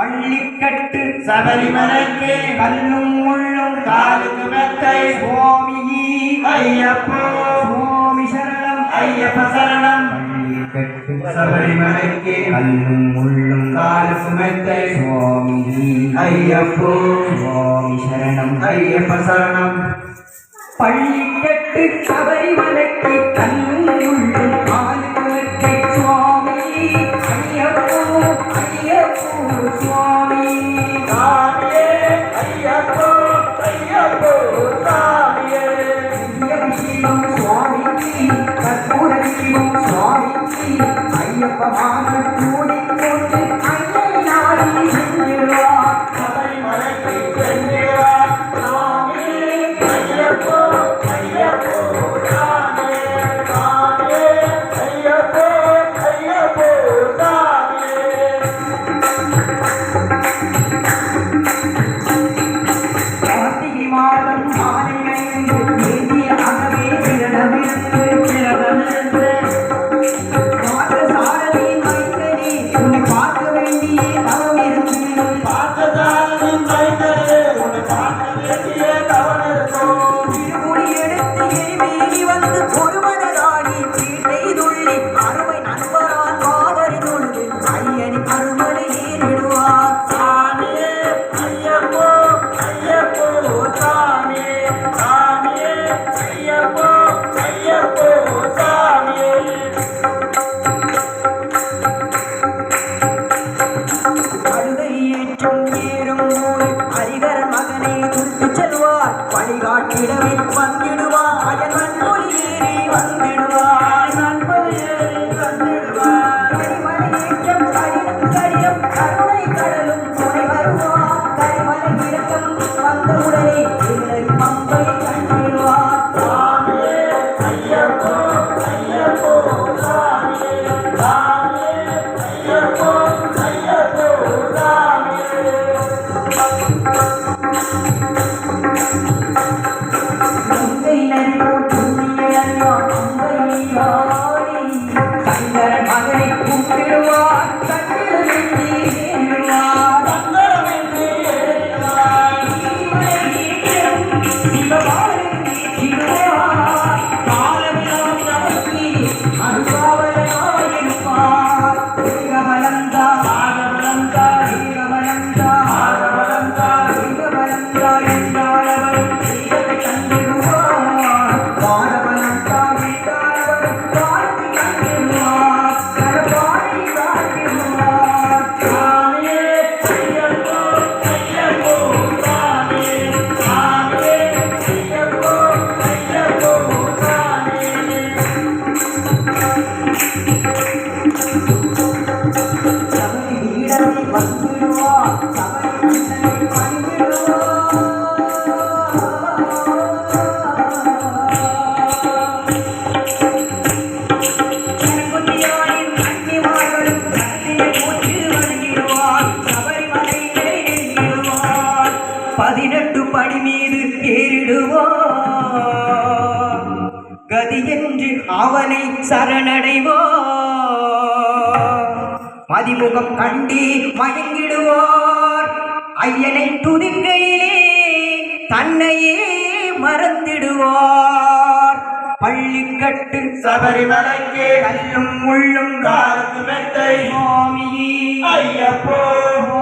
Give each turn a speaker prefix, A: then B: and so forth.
A: பள்ளிக்கட்டு
B: சபரிமலைக்கு
A: கல்லும் முள்ளும்
B: காலுக்கு மெத்தை
A: ஓமி
B: ஐயப்போ.
A: ஓமி சரணம்
B: ஐயப்ப சரணம்.
A: பள்ளிக்கட்டு
B: சபரிமலைக்கு
A: கல்லும் முள்ளும்
B: காலுக்கு மெத்தை
A: ஓமி
B: ஐயப்போ.
A: ஓமி சரணம்
B: ஐயப்ப சரணம்.
A: பள்ளிக்கட்டு சபரிமலைக்கு ஐயப்பமான மூடி போட்டு ஐயன் நாடி சென்றுள்ளார் Gracias. பதினெட்டு படி மீது ஏறிடுவோம் கதி என்று அவனை சரணடைவோ மதிமுகம் கண்டி மயங்கிடுவோர். ஐயனை துதிக்கையிலே தன்னையே மறந்திடுவோர். பள்ளிக்கட்டு
B: சபரிமலைக்கு
A: கல்லும் முள்ளும்
B: காலத்து மெத்தை. ஐயப்போ.